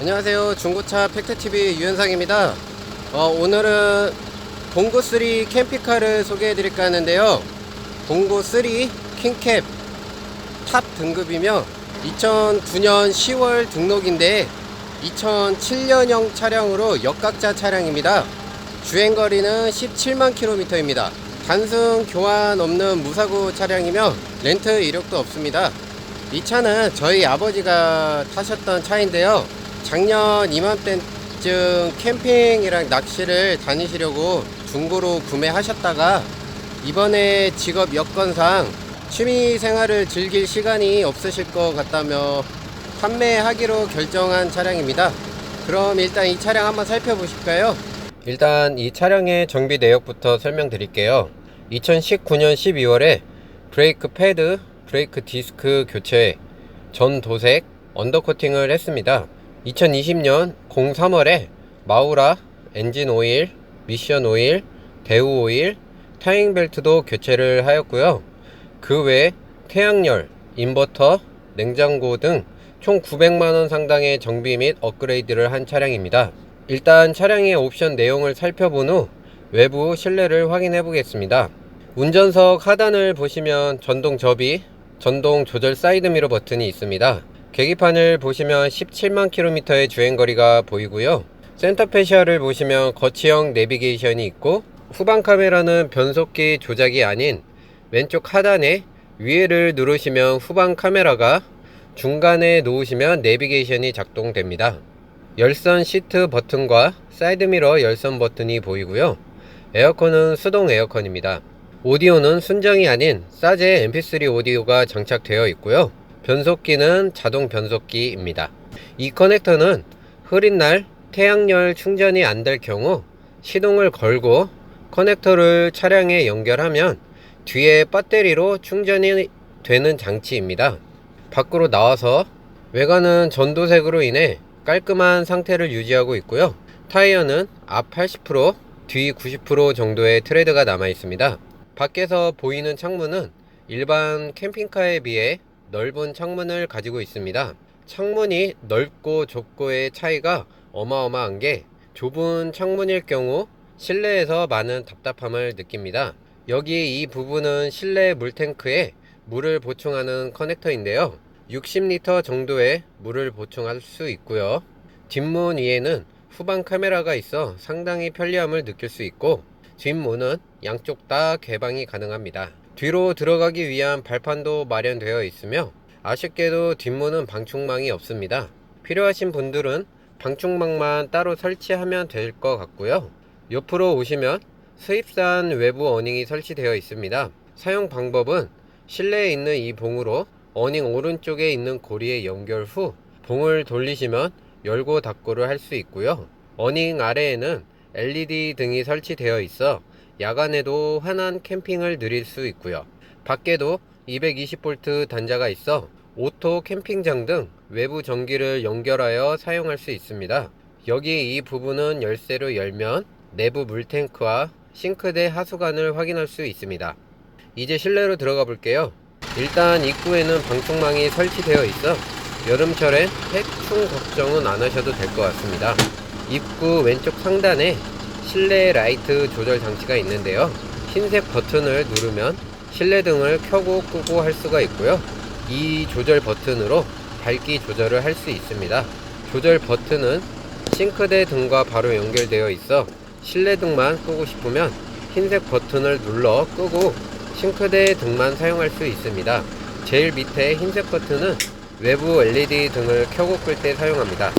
안녕하세요. 중고차 팩트TV 유현상입니다. 어, 오늘은 봉고3 캠핑카를 소개해 드릴까 하는데요. 봉고3 킹캡 탑 등급이며 2009년 10월 등록인데 2007년형 차량으로 역각자 차량입니다. 주행거리는 17만 킬로미터입니다. 단순 교환 없는 무사고 차량이며 렌트 이력도 없습니다. 이 차는 저희 아버지가 타셨던 차인데요. 작년 이맘때쯤 캠핑이랑 낚시를 다니시려고 중고로 구매하셨다가 이번에 직업 여건상 취미 생활을 즐길 시간이 없으실 것 같다며 판매하기로 결정한 차량입니다. 그럼 일단 이 차량 한번 살펴보실까요? 일단 이 차량의 정비 내역부터 설명드릴게요. 2019년 12월에 브레이크 패드, 브레이크 디스크 교체, 전 도색, 언더코팅을 했습니다. 2020년 03월에 마우라, 엔진 오일, 미션 오일, 대우 오일, 타잉 벨트도 교체를 하였고요. 그 외에 태양열, 인버터, 냉장고 등 총 900만원 상당의 정비 및 업그레이드를 한 차량입니다. 일단 차량의 옵션 내용을 살펴본 후 외부 실내를 확인해 보겠습니다. 운전석 하단을 보시면 전동 접이, 전동 조절 사이드미러 버튼이 있습니다. 계기판을 보시면 17만 킬로미터의 주행거리가 보이고요. 센터 패시아를 보시면 거치형 내비게이션이 있고 후방 카메라는 변속기 조작이 아닌 왼쪽 하단에 위에를 누르시면 후방 카메라가 중간에 놓으시면 내비게이션이 작동됩니다. 열선 시트 버튼과 사이드미러 열선 버튼이 보이고요. 에어컨은 수동 에어컨입니다. 오디오는 순정이 아닌 사제 mp3 오디오가 장착되어 있고요. 변속기는 자동 변속기입니다. 이 커넥터는 흐린 날 태양열 충전이 안 될 경우 시동을 걸고 커넥터를 차량에 연결하면 뒤에 배터리로 충전이 되는 장치입니다. 밖으로 나와서 외관은 전도색으로 인해 깔끔한 상태를 유지하고 있고요. 타이어는 앞 80%, 뒤 90% 정도의 트레드가 남아 있습니다. 밖에서 보이는 창문은 일반 캠핑카에 비해 넓은 창문을 가지고 있습니다. 창문이 넓고 좁고의 차이가 어마어마한 게 좁은 창문일 경우 실내에서 많은 답답함을 느낍니다. 여기 이 부분은 실내 물탱크에 물을 보충하는 커넥터인데요. 60리터 정도의 물을 보충할 수 있고요. 뒷문 위에는 후방 카메라가 있어 상당히 편리함을 느낄 수 있고 뒷문은 양쪽 다 개방이 가능합니다. 뒤로 들어가기 위한 발판도 마련되어 있으며 아쉽게도 뒷문은 방충망이 없습니다. 필요하신 분들은 방충망만 따로 설치하면 될 것 같고요. 옆으로 오시면 수입산 외부 어닝이 설치되어 있습니다. 사용 방법은 실내에 있는 이 봉으로 어닝 오른쪽에 있는 고리에 연결 후 봉을 돌리시면 열고 닫고를 할 수 있고요. 어닝 아래에는 LED 등이 설치되어 있어 야간에도 환한 캠핑을 누릴 수 있고요. 밖에도 220V 단자가 있어 오토 캠핑장 등 외부 전기를 연결하여 사용할 수 있습니다. 여기 이 부분은 열쇠로 열면 내부 물탱크와 싱크대 하수관을 확인할 수 있습니다. 이제 실내로 들어가 볼게요. 일단 입구에는 방충망이 설치되어 있어 여름철엔 해충 걱정은 안 하셔도 될 것 같습니다. 입구 왼쪽 상단에 실내 라이트 조절 장치가 있는데요. 흰색 버튼을 누르면 실내 등을 켜고 끄고 할 수가 있고요. 이 조절 버튼으로 밝기 조절을 할 수 있습니다. 조절 버튼은 싱크대 등과 바로 연결되어 있어 실내 등만 끄고 싶으면 흰색 버튼을 눌러 끄고 싱크대 등만 사용할 수 있습니다. 제일 밑에 흰색 버튼은 외부 LED 등을 켜고 끌 때 사용합니다.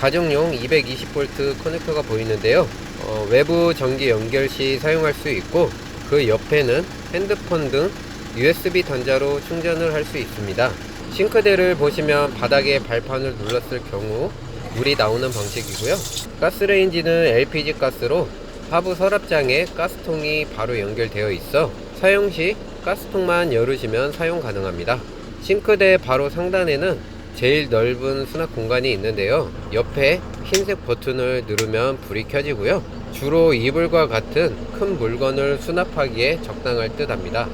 가정용 220V 커넥터가 보이는데요. 어, 외부 전기 연결 시 사용할 수 있고 그 옆에는 핸드폰 등 USB 단자로 충전을 할 수 있습니다. 싱크대를 보시면 바닥에 발판을 눌렀을 경우 물이 나오는 방식이고요. 가스레인지는 LPG 가스로 하부 서랍장에 가스통이 바로 연결되어 있어 사용 시 가스통만 열으시면 사용 가능합니다. 싱크대 바로 상단에는 제일 넓은 수납 공간이 있는데요. 옆에 흰색 버튼을 누르면 불이 켜지고요. 주로 이불과 같은 큰 물건을 수납하기에 적당할 듯 합니다.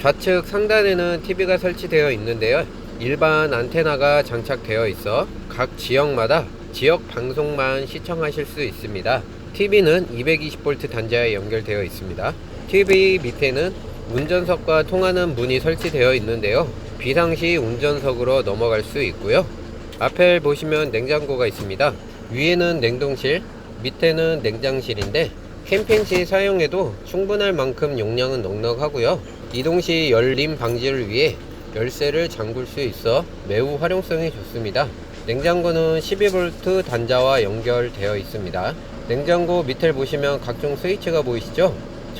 좌측 상단에는 TV가 설치되어 있는데요. 일반 안테나가 장착되어 있어 각 지역마다 지역 방송만 시청하실 수 있습니다. TV는 220V 단자에 연결되어 있습니다. TV 밑에는 운전석과 통하는 문이 설치되어 있는데요. 비상시 운전석으로 넘어갈 수 있고요. 앞에 보시면 냉장고가 있습니다. 위에는 냉동실, 밑에는 냉장실인데 캠핑 시 사용해도 충분할 만큼 용량은 넉넉하고요. 이동 시 열림 방지를 위해 열쇠를 잠글 수 있어 매우 활용성이 좋습니다. 냉장고는 12V 단자와 연결되어 있습니다. 냉장고 밑을 보시면 각종 스위치가 보이시죠?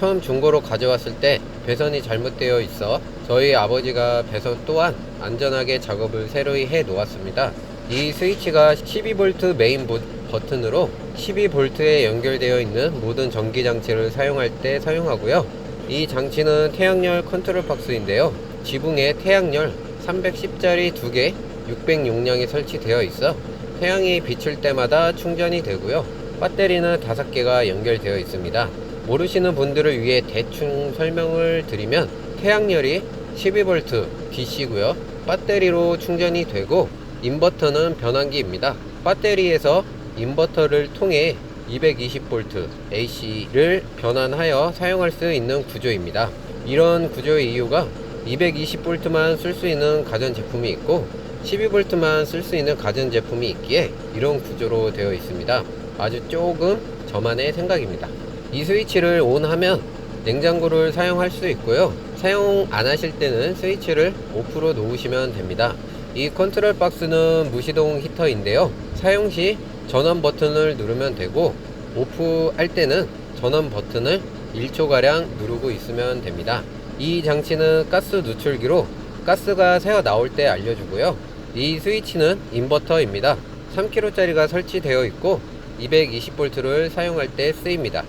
처음 중고로 가져왔을 때 배선이 잘못되어 있어 저희 아버지가 배선 또한 안전하게 작업을 새로이 해 놓았습니다. 이 스위치가 12V 메인 보- 버튼으로 12V에 연결되어 있는 모든 전기 장치를 사용할 때 사용하고요. 이 장치는 태양열 컨트롤 박스인데요. 지붕에 태양열 310짜리 2개 600 용량이 설치되어 있어 태양이 비출 때마다 충전이 되고요. 배터리는 5개가 연결되어 있습니다. 모르시는 분들을 위해 대충 설명을 드리면 태양열이 12V DC고요. 배터리로 충전이 되고 인버터는 변환기입니다. 배터리에서 인버터를 통해 220V AC를 변환하여 사용할 수 있는 구조입니다. 이런 구조의 이유가 220V만 쓸 수 있는 가전제품이 있고 12V만 쓸 수 있는 가전제품이 있기에 이런 구조로 되어 있습니다. 아주 조금 저만의 생각입니다. 이 스위치를 온하면 냉장고를 사용할 수 있고요. 사용 안 하실 때는 스위치를 오프로 놓으시면 됩니다. 이 컨트롤 박스는 무시동 히터인데요. 사용 시 전원 버튼을 누르면 되고 오프 할 때는 전원 버튼을 1초가량 누르고 있으면 됩니다. 이 장치는 가스 누출기로 가스가 새어 나올 때 알려주고요. 이 스위치는 인버터입니다. 3kg짜리가 설치되어 있고 220V를 사용할 때 쓰입니다.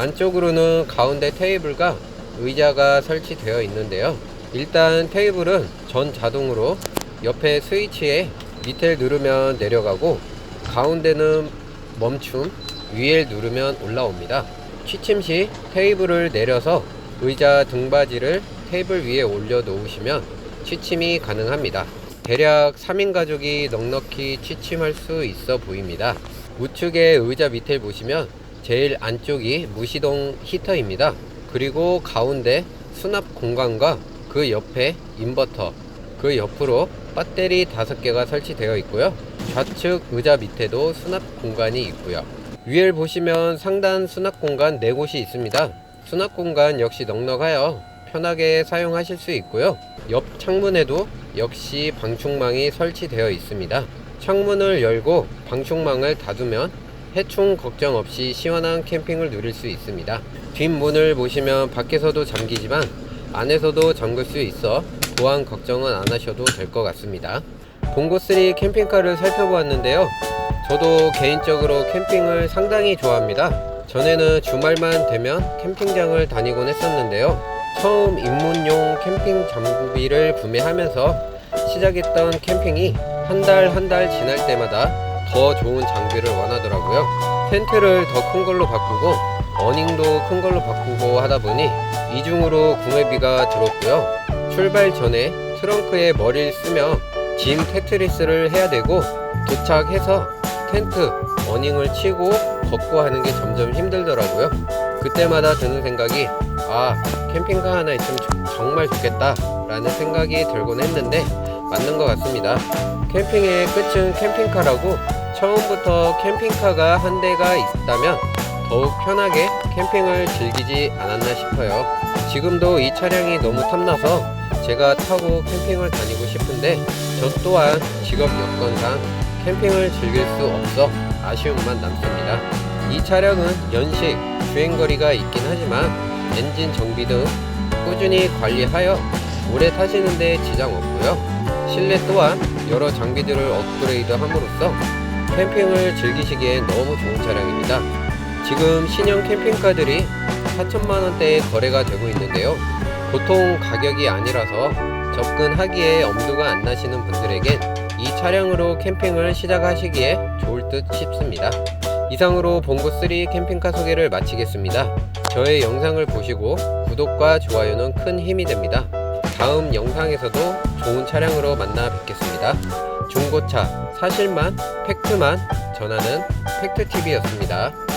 안쪽으로는 가운데 테이블과 의자가 설치되어 있는데요. 일단 테이블은 전 자동으로 옆에 스위치에 밑에 누르면 내려가고 가운데는 멈춤, 위에 누르면 올라옵니다. 취침 시 테이블을 내려서 의자 등받이를 테이블 위에 올려 놓으시면 취침이 가능합니다. 대략 3인 가족이 넉넉히 취침할 수 있어 보입니다. 우측의 의자 밑을 보시면 제일 안쪽이 무시동 히터입니다. 그리고 가운데 수납 공간과 그 옆에 인버터, 그 옆으로 배터리 5개가 설치되어 있고요. 좌측 의자 밑에도 수납 공간이 있고요. 위를 보시면 상단 수납 공간 4곳이 있습니다. 수납 공간 역시 넉넉하여 편하게 사용하실 수 있고요. 옆 창문에도 역시 방충망이 설치되어 있습니다. 창문을 열고 방충망을 닫으면 해충 걱정 없이 시원한 캠핑을 누릴 수 있습니다. 뒷문을 보시면 밖에서도 잠기지만 안에서도 잠글 수 있어 보안 걱정은 안 하셔도 될 것 같습니다. 봉고3 캠핑카를 살펴보았는데요. 저도 개인적으로 캠핑을 상당히 좋아합니다. 전에는 주말만 되면 캠핑장을 다니곤 했었는데요. 처음 입문용 캠핑 장비를 구매하면서 시작했던 캠핑이 한 달 한 달 지날 때마다 더 좋은 장비를 원하더라고요. 텐트를 더 큰 걸로 바꾸고 어닝도 큰 걸로 바꾸고 하다 보니 이중으로 구매비가 들었고요. 출발 전에 트렁크에 머리를 쓰며 짐 테트리스를 해야 되고 도착해서 텐트 어닝을 치고 걷고 하는 게 점점 힘들더라고요. 그때마다 드는 생각이 아 캠핑카 하나 있으면 저- 정말 좋겠다 라는 생각이 들곤 했는데 맞는 것 같습니다. 캠핑의 끝은 캠핑카라고 처음부터 캠핑카가 한 대가 있다면 더욱 편하게 캠핑을 즐기지 않았나 싶어요. 지금도 이 차량이 너무 탐나서 제가 타고 캠핑을 다니고 싶은데 저 또한 직업 여건상 캠핑을 즐길 수 없어 아쉬움만 남습니다. 이 차량은 연식, 주행거리가 있긴 하지만 엔진 정비 등 꾸준히 관리하여 오래 타시는데 지장 없고요. 실내 또한 여러 장비들을 업그레이드 함으로써 캠핑을 즐기시기에 너무 좋은 차량입니다. 지금 신형 캠핑카들이 4천만 원대에 거래가 되고 있는데요. 보통 가격이 아니라서 접근하기에 엄두가 안 나시는 분들에겐 이 차량으로 캠핑을 시작하시기에 좋을 듯 싶습니다. 이상으로 봉고3 캠핑카 소개를 마치겠습니다. 저의 영상을 보시고 구독과 좋아요는 큰 힘이 됩니다. 다음 영상에서도 좋은 차량으로 만나 뵙겠습니다. 중고차 사실만 팩트만 전하는 팩트TV였습니다.